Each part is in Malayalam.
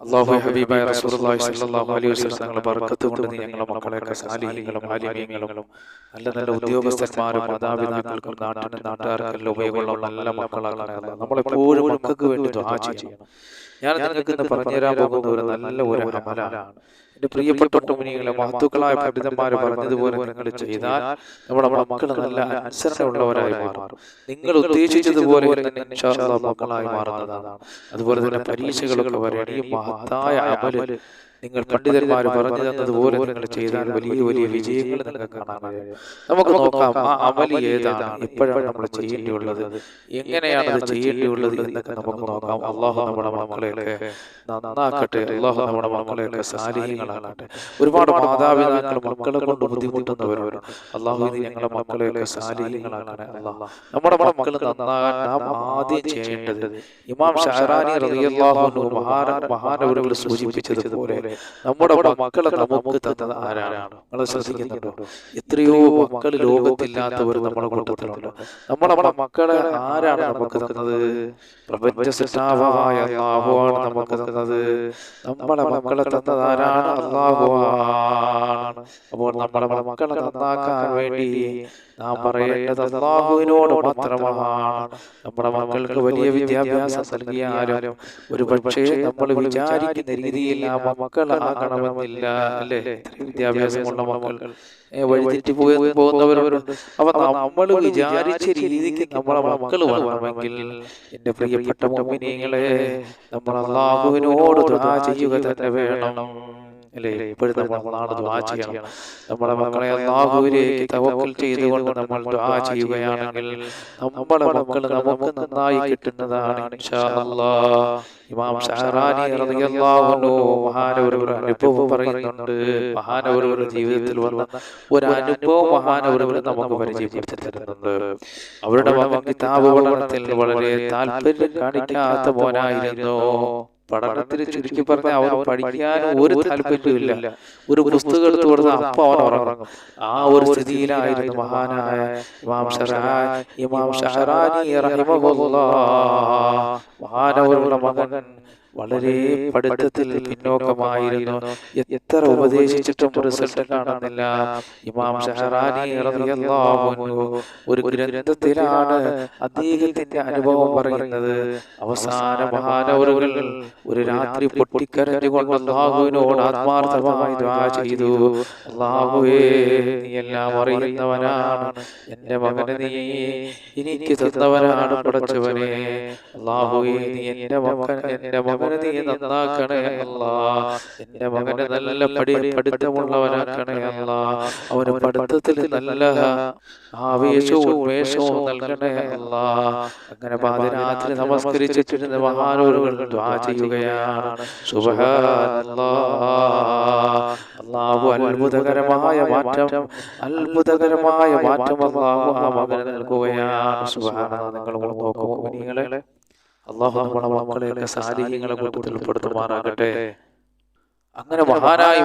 അള്ളാഹു ഹബീബായ റസൂലുള്ളാഹി സ്വല്ലല്ലാഹു അലൈഹി വസല്ലം തങ്ങളുടെ ബർക്കത്ത് കൊണ്ട് നീ ഞങ്ങളെ മക്കളെയൊക്കെ സാലിഹീങ്ങളും ആലിമീങ്ങളും നല്ല നല്ല ഉദ്യോഗസ്ഥന്മാരും മാതാപിതാക്കൾക്കും നാട്ടിനും നാട്ടുകാർക്കെല്ലാം ഉപയോഗമുള്ള നല്ല മക്കളാണ്. നമ്മളെപ്പോഴും മക്കൾക്ക് വേണ്ടി ദുആ ചെയ്യണം. ഞാൻ നിങ്ങൾക്ക് ഇന്ന് പറഞ്ഞുതരാൻ പോകുന്ന ഒരു നല്ല ഒരു അമലാണ്. എന്റെ പ്രിയപ്പെട്ട മുനികളെ മഹത്തുക്കളായ പണ്ഡിതന്മാർ പറഞ്ഞതുപോലെ നിങ്ങൾ ചെയ്താൽ നമ്മുടെ മക്കൾ നല്ല അനുസരണമുള്ളവരായി മാറും. നിങ്ങൾ ഉദ്ദേശിച്ചതുപോലെ തന്നെ മക്കളായി മാറുന്നതാണ്. അതുപോലെ തന്നെ പരീക്ഷകളൊക്കെ വരെ ഈ മഹത്തായ അമൽ നിങ്ങൾ പണ്ഡിതന്മാർ പറഞ്ഞു തന്നതുപോലെ നിങ്ങൾ ചെയ്താൽ വലിയ വലിയ വിജയങ്ങൾ നിങ്ങൾക്ക് കാണാൻ നമുക്ക് നോക്കാം ആ അമലി ഏതാണ്? ഇപ്പോഴാണ് നമ്മൾ ചെയ്യേണ്ടിയുള്ളത് എങ്ങനെയാണ് അത് ചെയ്യേണ്ടിയുള്ളത് എന്നൊക്കെ നമുക്ക് നോക്കാം. അള്ളാഹു നമ്മുടെ മക്കളെയൊക്കെ നന്നാക്കട്ടെ. അള്ളാഹു നമ്മുടെ മക്കളെയൊക്കെ സാലിഹ്യങ്ങളാകട്ടെ ഒരുപാട് മാതാപിതാക്കൾ മക്കളെ കൊണ്ട് ബുദ്ധിമുട്ടുന്നവരുണ്ട്. അള്ളാഹു ഞങ്ങളുടെ മക്കളെയൊക്കെ സാലിഹ്യങ്ങളാകട്ടെ അള്ളാഹ് നമ്മുടെ മക്കൾ നന്നാകാൻ നാം ആദ്യം ചെയ്യേണ്ടത് ഇമാം ഷഹറാനി റളിയല്ലാഹു അൻഹു മഹാന മഹാനവരുകൾ സൂചിപ്പിച്ചതുപോലെ നമ്മുടെ മക്കളെ നമുക്ക് തന്നത് ആരാണ്? ശ്രദ്ധിക്കുന്നുണ്ടോ? എത്രയോ മക്കൾ ലോകത്തില്ലാത്തവർ നമ്മളെ കൂട്ടത്തിലുണ്ട്. നമ്മുടെ നമ്മുടെ മക്കളെ ആരാണ് നമുക്ക് തന്നത്? പ്രപഞ്ച സൃഷ്ടാവായ അല്ലാഹുവാണ് നമുക്ക് തന്നത്. നമ്മളെ മക്കളെ തന്നത് ആരാണ്? അല്ലാഹുവാണ് അപ്പോൾ നമ്മുടെ മക്കളെ നന്നാക്കാൻ വേണ്ടി നാം പറയേണ്ടത് അള്ളാഹുവിനോട് മാത്രമാണ്. നമ്മുടെ മക്കൾക്ക് വലിയ വിദ്യാഭ്യാസം നൽകിയാലും ഒരു പക്ഷേ നമ്മൾ വിചാരിക്കുന്ന രീതിയിൽ ആ മക്കളാകണമെന്നില്ല അല്ലേ? വിദ്യാഭ്യാസം വിദ്യാഭ്യാസമുള്ള മക്കൾ. വഴിതെറ്റി പോകുന്നവരവരുണ്ട് അപ്പൊ നമ്മൾ വിചാരിച്ച രീതിക്ക് നമ്മളെ മക്കൾ വളരണമെങ്കിൽ എന്റെ പ്രിയപ്പെട്ട മോമിനിയങ്ങളെ നമ്മൾ അള്ളാഹുവിനോട് ചെയ്യുക തന്നെ വേണം. അല്ലേ നമ്മൾ നാളെ ദുആ ചെയ്യണം. നമ്മുടെ മക്കളെ അള്ളാഹുവിലേക്ക് തവക്കൽ ചെയ്തുകൊണ്ട് നമ്മൾ ദുആ ചെയ്യുകയാണെങ്കിൽ നമ്മുടെ മക്കൾ നമുക്ക് നന്നായി കിട്ടുന്നതാണ് ഇമാം ഷഹറാനി റളിയല്ലാഹു മഹാനവരുടെ അനുഭവം പറയുന്നുണ്ട്. മഹാനവരുടെ ജീവിതത്തിൽ വന്ന ഒരു അനുഭവം മഹാനവരവർ നമുക്ക് പരിചയപ്പെടുത്തി തരുന്നുണ്ട് അവരുടെ മകൻ കിതാബ് പഠനത്തിൽ വളരെ താല്പര്യം കാണിക്കാത്ത മോനായിരുന്നു പഠനത്തിൽ ചുരുക്കി പറഞ്ഞ അവർ പഠിക്കാൻ ഒരു താല്പര്യമില്ല ഒരു പുസ്തകം എടുത്തു കൊടുത്താൽ അപ്പം അവൻ ഉറങ്ങും. ആ ഒരു സ്ഥിതിയിലായിരുന്നു മഹാനായ ഇമാം ഷഹറാ ഇമാം ഷഹറാനി മഹാനവരുടെ മകൻ. വളരെ പഠിത്തത്തിൽ പിന്നോക്കമായിരുന്നു. എത്ര ഉപദേശിച്ചിട്ടും റിസൾട്ട് കാണുന്നില്ല ഇമാം ഷഹറാനി ഒരു ഗ്രന്ഥത്തിലാണ് അദ്ദേഹത്തിന്റെ അനുഭവം പറയുന്നത്. അവസാന മഹാനവറുകൾ ഒരു രാത്രി പൊട്ടിക്കരഞ്ഞുകൊണ്ട് അള്ളാഹുവിനോട് ആത്മാർത്ഥമായി ദ്വാ ചെയ്തു. അള്ളാഹുവേ നീ എല്ലാം അറിയുന്നവനാണ്. എന്റെ മകനെ നീ എനിക്ക് തന്നവനാണ് പടച്ചവനെ. അള്ളാഹുവേ നീ എന്റെ മകൻ എന്റെ മകനെ നീ നന്നാക്കണേ അല്ല. എന്റെ മകനെ നല്ല പഠി പഠിത്തമുള്ളവനാക്കണേ അല്ല. അവന് പഠിത്തത്തിൽ നല്ല ആവേശവും ഉന്മേഷവും നൽകണേ അല്ല. അങ്ങനെ പാതിരാത്രി നമസ്കരിച്ചിട്ടിരുന്ന മഹാനൂരുകൾ ചെയ്യുകയാണ്. അള്ളാഹു അത്ഭുതകരമായ മാറ്റം. അത്ഭുതകരമായ മാറ്റം അല്ലാഹു ആ മകനെ നൽകുകയാണ്. സുബ്ഹാനല്ലാഹ് നിങ്ങൾ നോക്കുമോ നിങ്ങളെ അള്ളാഹു നമ്മുടെ മക്കളെയൊക്കെ സാലിഹ്യങ്ങളെ കൂട്ടത്തിൽ ഉൾപ്പെടുത്തുമാറാകട്ടെ. അങ്ങനെ മഹാനായ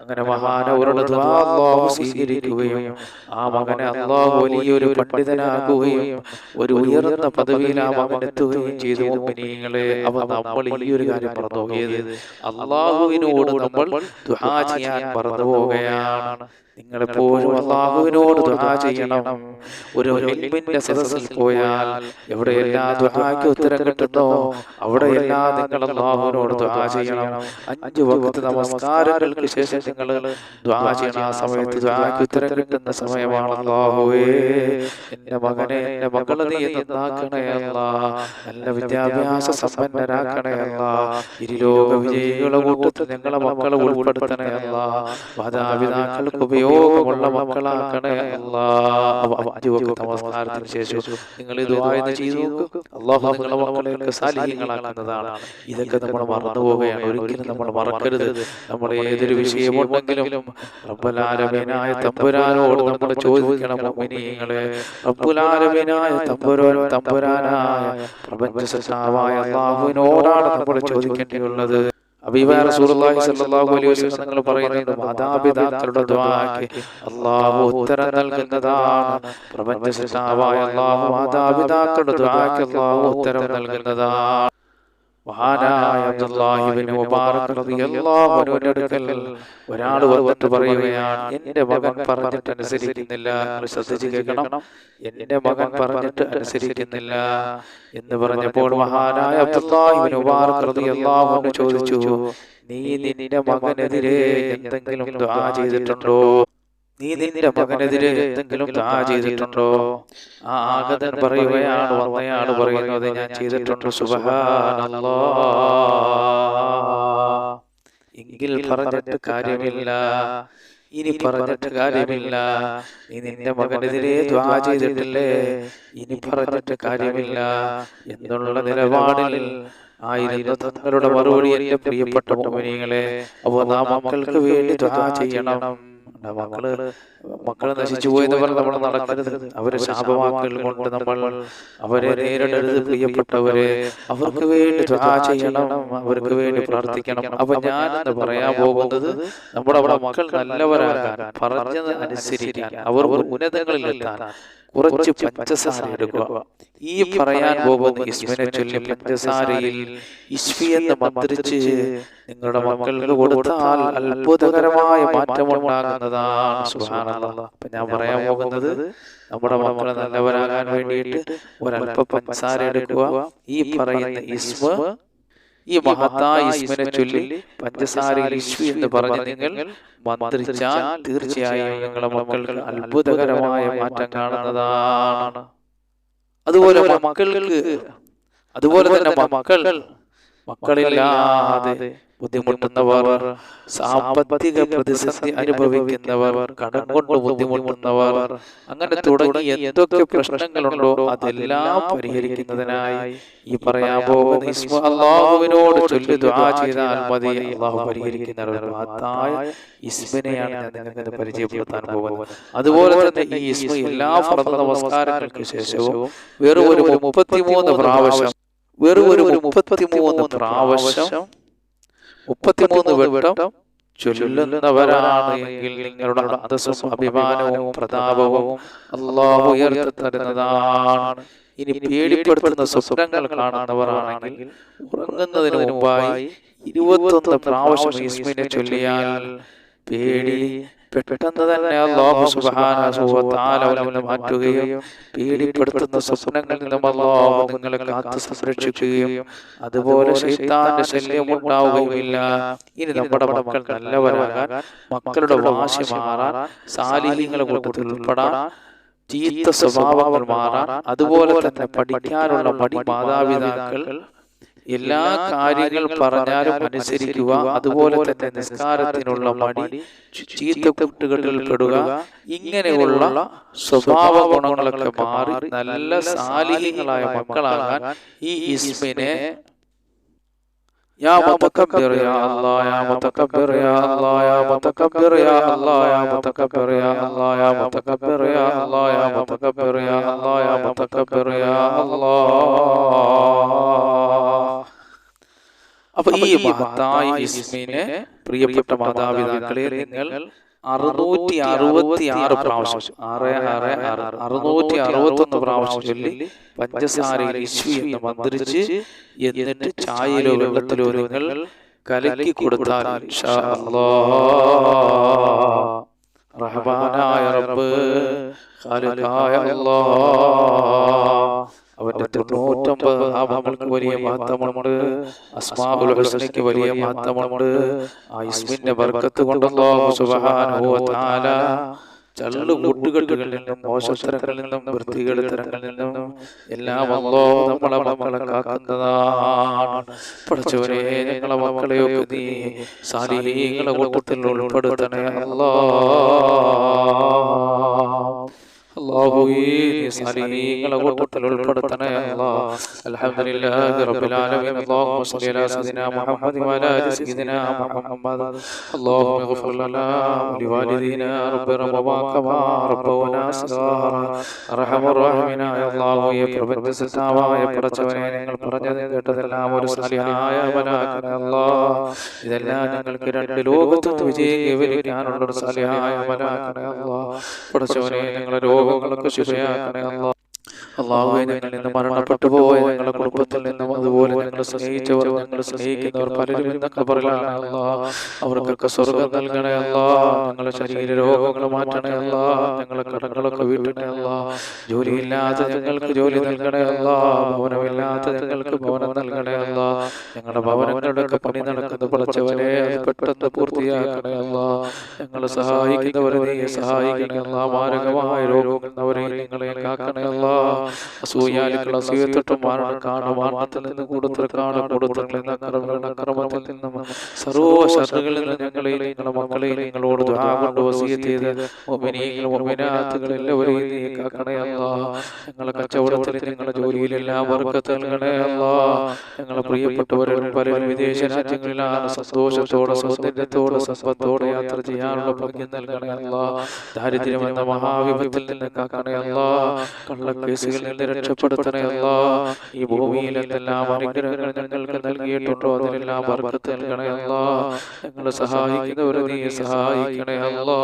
അങ്ങനെ മഹാനവരുടെ അല്ലാഹു സ്വീകരിക്കുകയും ആ മകനെ അല്ലാഹു വലിയൊരു പണ്ഡിതനാകുകയും ഒരു ഉയർന്ന പദവിയിൽ ആ മകൻ എത്തുകയും ചെയ്തു. മുഅ്മിനീങ്ങളെ അവ നമ്മൾ ഈ ഒരു കാര്യം പറഞ്ഞു പോയത് അള്ളാഹുവിനോട് നമ്മൾ ദുആ ചെയ്യാൻ പറഞ്ഞു പോവുകയാണ് നിങ്ങളെപ്പോഴും അള്ളാഹുവിനോട് ദുആ ചെയ്യണം. ഒരു ഇൽമിന്റെ സദസ്സിൽ പോയാൽ എവിടെയെല്ലാം ദുആക്ക് ഉത്തരം കിട്ടുന്നോ? അവിടെ എല്ലാ നിങ്ങൾ അള്ളാഹുവിനോട് ദുആ ചെയ്യണം. അഞ്ച് വകുപ്പ് നമസ്കാരങ്ങൾക്ക് ശേഷം നിങ്ങൾ ദുആ ചെയ്യണം ആ സമയത്ത് ദുആക്ക് ഉത്തരം കിട്ടുന്ന സമയമാണ് അള്ളാഹുവേ എന്റെ മകനെ എന്റെ മകളെ നീ നന്നാക്കണേ അല്ലാ നല്ല വിദ്യാഭ്യാസ സമ്പന്നരാക്കണേ അല്ലാ ഇരുലോക വിജയികളുടെ കൂട്ടത്തിൽ ഞങ്ങളെ മക്കളെ ഉൾപ്പെടുത്തണേ അല്ലാ മാതാപിതാക്കൾക്ക് ഉപയോഗമുള്ള മക്കളാക്കണേ നമസ്കാരത്തിന് ശേഷം നിങ്ങൾ ഇത് വായന ചെയ്തു നോക്കൂ. അള്ളാഹു നിങ്ങളെ മക്കളെയൊക്കെ സാലിഹ്യങ്ങളാക്കുന്നതാണ്. ഇതൊക്കെ നമ്മൾ മറന്നു പോവുകയാണ്. ഒരിക്കലും നമ്മൾ മറക്കരുത്. നമ്മൾ ഏതൊരു വിഷയമുണ്ടെങ്കിലും തമ്പുരാനോട് നമ്മൾ ചോദിക്കണം തമ്പുരാൻ തമ്പുരാനായ പ്രപഞ്ച അള്ളാഹുവിനോടാണ് നമ്മൾ ചോദിക്കേണ്ടിയുള്ളത്. അബീബായ റസൂലുള്ളാഹി സ്വല്ലല്ലാഹു അലൈഹി വസല്ലം നിങ്ങൾ പറയുന്നത് മാതാപിതാക്കളുടെ ദുആക്ക് അല്ലാഹു ഉത്തരം നൽകുന്നതാണ്. പ്രപഞ്ച സൃഷ്ടാവായ അല്ലാഹു മാതാപിതാക്കളുടെ ദുആക്ക് അല്ലാഹു ഉത്തരം നൽകുന്നതാണ്. മഹാനായ അബ്ദുല്ലാഹിബ്നു മുബാറക് റളിയല്ലാഹു അൻഹുവിന്റെ അടുക്കൽ ഒരാൾ വന്നിട്ട് പറയുകയാണ് എന്റെ മകൻ പറഞ്ഞിട്ട് അനുസരിക്കുന്നില്ല ശ്രദ്ധിച്ച് കേൾക്കണം. എന്റെ മകൻ പറഞ്ഞിട്ട് അനുസരിക്കുന്നില്ല എന്ന് പറഞ്ഞപ്പോൾ മഹാനായ അബ്ദുല്ലാഹിബ്നു മുബാറക് റളിയല്ലാഹു അൻഹു ചോദിച്ചു നീ നിന്റെ മകനെതിരെ എന്തെങ്കിലും ദുആ ചെയ്തിട്ടുണ്ടോ? നീ നിന്റെ മകനെതിരെ എന്തെങ്കിലും ചെയ്തിട്ടുണ്ടോ? ആ ആഗതൻ പറയുകയാണ് വന്നയാൾ പറയുന്നത് ഞാൻ ചെയ്തിട്ടുണ്ട്. സുബഹാനല്ലോ. എങ്കിൽ പറഞ്ഞിട്ട് കാര്യമില്ല. ഇനി പറഞ്ഞിട്ട് കാര്യമില്ല. നീ നിന്റെ മകനെതിരെ ദ്വാ ചെയ്തിട്ടില്ലേ? ഇനി പറഞ്ഞിട്ട് കാര്യമില്ല. എന്നുള്ള നിലപാടിൽ ആയിരുന്നു തങ്ങളുടെ മറുപടി എന്റെ പ്രിയപ്പെട്ട മോമിനികളെ അപ്പോൾ നാം മക്കൾക്ക് വേണ്ടി ദ്വാ ചെയ്യണം. മക്കൾ മക്കൾ നശിച്ചു പോയെന്ന് പറഞ്ഞ് നമ്മൾ നടക്കരുത്. അവരെ ശാപവാക്കുകൾ കൊണ്ട് നമ്മൾ അവരെ നേരിടരുത് പ്രിയപ്പെട്ടവരെ. അവർക്ക് വേണ്ടി ചെയ്യണം. അവർക്ക് വേണ്ടി പ്രാർത്ഥിക്കണം. അപ്പൊ ഞാൻ പറയാൻ പോകുന്നത് നമ്മുടെ അവിടെ മക്കൾ നല്ലവരാകാൻ പറഞ്ഞത് അനുസരിക്കാൻ അവർ ഉന്നതങ്ങളിലെത്താൻ. കുറച്ച് പഞ്ചസാര എടുക്കുക. ഈ പറയാൻ പോകുന്ന ഇസ്മിനെ ചൊല്ലി പഞ്ചസാരയിൽ ഇസ്ഫി എന്ന് മന്ത്രിച്ച് നിങ്ങളുടെ മക്കൾക്ക് കൊടുത്താൽ അത്ഭുതകരമായ മാറ്റമുണ്ടാകുന്നതാണ്. സുബ്ഹാനല്ലാഹ്. അപ്പൊ ഞാൻ പറയാൻ പോകുന്നത് നമ്മുടെ മക്കളെ നല്ലവരാകാൻ വേണ്ടിയിട്ട് ഒരല്പ പഞ്ചസാര എടുക്കുക. ഈ പറയുന്ന ഇസ്മ ഈ മഹത്തായ ഇസ്മിനെ ചൊല്ലി പഞ്ചസാരയിൽ ഇസ്വി എന്ന് പറഞ്ഞ് നിങ്ങൾ മന്ത്രിച്ചാൽ തീർച്ചയായും നിങ്ങളുടെ മക്കൾക്ക് അത്ഭുതകരമായ മാറ്റം കാണുന്നതാണ്. അതുപോലെ മക്കൾക്ക് അതുപോലെ തന്നെ മക്കൾ മക്കളില്ലാതെ ബുദ്ധിമുട്ടുന്നവർ സാമ്പത്തിക പ്രതിസന്ധി അനുഭവിക്കുന്നവർ കടം കൊണ്ട് ബുദ്ധിമുട്ടുന്നവർ അങ്ങനെ തുടങ്ങി എന്തൊക്കെ പ്രശ്നങ്ങളുണ്ടോ അതെല്ലാം പരിഹരിക്കുന്നതിനായി ഈ പറയാൻ പോകുന്ന അള്ളാഹുവിനോട് ചൊല്ലി ദുആ ചെയ്താൽ മതി. അള്ളാഹു പരിഹരിക്കുന്ന ഒരു ഇസ്മിനെയാണ് ഞാൻ നിങ്ങൾക്ക് പരിചയപ്പെടുത്താൻ പോകുന്നത്. അതുപോലെ തന്നെ ഈ ഇസ്മ എല്ലാ ഫർദ് നമസ്കാരങ്ങൾക്ക് ശേഷവും വെറും ഒരു മുപ്പത്തിമൂന്ന് പ്രാവശ്യം വെറും ഒരു മുപ്പത്തിമൂന്ന് പ്രാവശ്യം മുപ്പത്തിമൂന്ന് വട്ടം ചൊല്ലുന്നവരാണ് എങ്കിൽ നിങ്ങളുടെ അന്തസ്സും അഭിമാനവും പ്രതാപവും അള്ളാഹു ഉയർത്തിത്തരുന്നതാണ്. ഇനി പേടിപ്പെടുത്തുന്ന സ്വപ്നങ്ങൾ കാണുന്നവരാണെങ്കിൽ ഉറങ്ങുന്നതിന് മുമ്പായി ഇരുപത്തൊന്ന് പ്രാവശ്യം ഇസ്മിനെ ചൊല്ലിയാൽ പേടി പെട്ടെന്ന് തന്നെ അള്ളാഹു അവനെ മാറ്റുകയും പേടിപ്പെടുത്തുന്ന സ്വപ്നങ്ങളിൽ നിന്നും അള്ളാഹു നിങ്ങളെ കാത്തു സംരക്ഷിക്കുകയും അതുപോലെ ശൈത്താന്റെ ശല്യം ഉണ്ടാവുകയുമില്ല ഇനി നമ്മുടെ മക്കൾ നല്ലവരാകാൻ മക്കളുടെ വാശി മാറാൻ സാലിഹ്യങ്ങളെ കൂട്ടത്തിൽ ഉൾപ്പെടാൻ ചീത്ത സ്വഭാവങ്ങൾ മാറാൻ അതുപോലെ തന്നെ പഠിക്കാനുള്ള മടി മാതാപിതാക്കൾ എല്ലാ കാര്യങ്ങൾ പറഞ്ഞാലും അനുസരിക്കുക അതുപോലെ തന്നെ നിസ്കാരത്തിനുള്ള മടി ചീത്ത കുട്ടുകളിൽ പെടുക ഇങ്ങനെയുള്ള സ്വഭാവ ഗുണങ്ങളൊക്കെ മാറി നല്ല സാലിഹ്യങ്ങളായ മക്കളാകാൻ ഈ ഇസ്മിനെ يا متكبر يا الله يا متكبر يا الله يا متكبر يا الله يا متكبر يا الله يا متكبر يا الله يا متكبر يا الله يا متكبر يا الله അപ്പൊ ഈ മഹത്തായ ഇസ്മിനെ പ്രിയപ്പെട്ട മാതാപിതാക്കളെ നിങ്ങൾ അറുന്നൂറ്റി അറുപത്തി ആറ് പ്രാവശ്യം. ആറ് ആറ് ആറ് അറുന്നൂറ്റി അറുപത്തി ഒന്ന് പ്രാവശ്യം ചൊല്ലി പഞ്ചസാരയിൽ എന്ന് മന്ത്രിച്ച് എന്നിട്ട് ചായയിലോ വെള്ളത്തിലോ നിങ്ങൾ കലക്കി കൊടുത്താൽ റഹ്മാനായ റബ്ബ് ഖാലിഖായ അല്ലാഹ്. അവന്റെ തൊണ്ണൂറ്റൊമ്പത് നാമങ്ങൾക്ക് വലിയ മഹത്വമുണ്ട് അസ്മാഉൽ ഹുസ്നയ്ക്ക് വലിയ മഹത്വമുണ്ട് ആ ഇസ്മിന്റെ ബർക്കത്ത് കൊണ്ടല്ലോ സുബ്ഹാനഹു വ തആല ചള്ളു കൂട്ടുകെട്ടുകളിൽ നിന്നും മോശത്തരങ്ങളിൽ നിന്നും തരങ്ങളിൽ നിന്നും എല്ലാം അല്ലോ നമ്മളെ മക്കളെ കാക്കുന്നതാണ്. പഠിച്ചവരെ ഞങ്ങളെ മക്കളെയൊക്കെ നീ സാരീങ്ങളെ കൂട്ടത്തിൽ ഉൾപ്പെടുത്തണേ അല്ലോ. സാലിഹീങ്ങളെ കൂട്ടത്തിൽ ഉൾപ്പെടുത്തണേ അൽഹംദുലില്ലാഹി റബ്ബിൽ ആലമീൻ. അല്ലാഹുമ്മ സ്വല്ലി അലാ സയ്യിദിനാ മുഹമ്മദ് വഅലാ ആലി സയ്യിദിനാ മുഹമ്മദ്. അല്ലാഹുമ്മ ഇഗ്ഫിർ ലനാ വലിവാലിദീനാ റബ്ബി റബ്ബമാ കമാ റബ്ബവനാ സഗാറ. അർഹമർ റഹീമിനാ അല്ലാഹുവേ പടച്ചവനെ നിങ്ങൾ പറഞ്ഞത് കേട്ടതെല്ലാം ഒരു സാലിഹായ അല്ലാഹ് ഇതെല്ലാം ഞങ്ങൾക്ക് രണ്ട് ലോകത്തും വിജയം കൈവരിക്കാനുള്ള ഒരു സാലിഹായ അല്ലാഹ് പടച്ചവനെ ഞങ്ങളുടെ രോഗങ്ങൾക്ക് ശിഫയാക്കണേ അല്ലാഹ് അള്ളാഹുവെ ഞങ്ങളിൽ നിന്ന് മരണപ്പെട്ടു പോയ ഞങ്ങളുടെ കുടുംബത്തിൽ നിന്നും അതുപോലെ ഞങ്ങൾ സ്നേഹിച്ചവർ ഞങ്ങൾ സ്നേഹിക്കുന്നവർ പലരും ഇന്ന് ഖബറിലാണ് അല്ലാ അവർക്കൊക്കെ സ്വർഗം നൽകണേ അല്ലാ ഞങ്ങളുടെ ശരീര രോഗങ്ങൾ മാറ്റണേ അല്ലാ ഞങ്ങളെ കടങ്ങളൊക്കെ വീട്ടണേ അല്ലാ ജോലിയില്ലാത്ത ഞങ്ങൾക്ക് ജോലി നൽകണേ അല്ലാ ഭവനമില്ലാത്ത ഞങ്ങൾക്ക് ഭവനം നൽകണേ അല്ലാ ഞങ്ങളുടെ ഭവനങ്ങളുടെയൊക്കെ പണി നടക്കുന്ന പഠിച്ചവരെ അത് പെട്ടെന്ന് പൂർത്തിയാക്കണേ അല്ലാ ഞങ്ങളെ സഹായിക്കുന്നവരെ സഹായിക്കണേ അല്ലാ മാരകമായ രോഗങ്ങളവരെ നിങ്ങളെ കാക്കണേ അല്ലാ അസൂയാലുക്കൾ അസൂയത്തൊട്ടും മാറണം കാണും മരണത്തിൽ നിന്ന് കൂടുതൽ കാണും കൂടുതൽ നിന്ന് അക്രമത്തിൽ നിന്നും സർവ ശത്രുകളിൽ നിന്ന് ഞങ്ങളെ നിങ്ങളുടെ മക്കളെ നിങ്ങളോട് കൊണ്ട് വസിയത്ത് ചെയ്ത് മുഅ്മിനീങ്ങൾ എല്ലാവരെയും നീ കാക്കണേ അല്ലാ. ഞങ്ങളെ കച്ചവടത്തിൽ നിങ്ങളുടെ ജോലിയിലെല്ലാം വർക്കത്ത് നൽകണേ ഞങ്ങളെ പ്രിയപ്പെട്ടവരും പലരും വിദേശ രാജ്യങ്ങളിലാണ് സന്തോഷത്തോടെ സൗന്ദര്യത്തോടെ സമ്പത്തോടെ യാത്ര ചെയ്യാനുള്ള ഭാഗ്യം നൽകണേ അല്ലാ. ദാരിദ്ര്യം എന്ന മഹാവിപത്തിൽ നിന്ന് കാക്കണേ അല്ലാ. കള്ളക്കേസുകളിൽ നിന്ന് രക്ഷപ്പെടുത്തണേ അല്ലാ. ഈ ഭൂമിയിൽ എന്തെല്ലാം അനുഗ്രഹങ്ങൾ ഞങ്ങൾക്ക് നൽകിയിട്ടുണ്ടോ? അതിലെല്ലാം വർദ്ധത്ത് നൽകണേ അല്ലാ. സഹായിക്കുന്നവരെ നീ സഹായിക്കണേ അല്ലാ.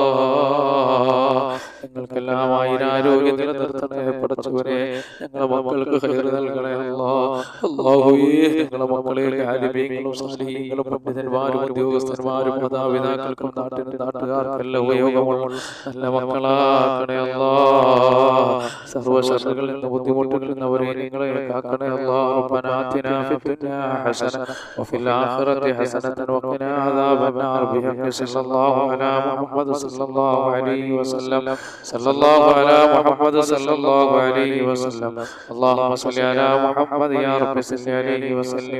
ഞങ്ങൾക്കെല്ലാം ആയിരാരോഗ്യം നിലനിർത്തണേ പഠിച്ചവരെ. ഞങ്ങളെ മക്കൾക്ക് ഹൈർ നൽകണേ അല്ലാ. ഞങ്ങളെ മക്കളെ ആരോഗ്യങ്ങളും സാലിഹീങ്ങളും പണ്ഡിതന്മാരും ഉദ്യോഗസ്ഥന്മാരും മാതാപിതാക്കൾക്കും നാട്ടിനും നാട്ടുകാർക്കെല്ലാം ഉപയോഗമുള്ള നല്ല മക്കളാക്കണേ സർവശക്തികളിൽ നിന്ന് ബുദ്ധിമുട്ടുകളിൽ നിന്ന് അവരെ നിങ്ങളെ കാക്കണേ അല്ലാ ربنا آتنا في الدنيا حسنة وفي الآخرة حسنة وقنا عذاب النار بحق صلى الله على محمد صلى الله عليه وسلم صلى الله على محمد صلى الله عليه وسلم اللهم صل على محمد يا رب صل عليه وسلم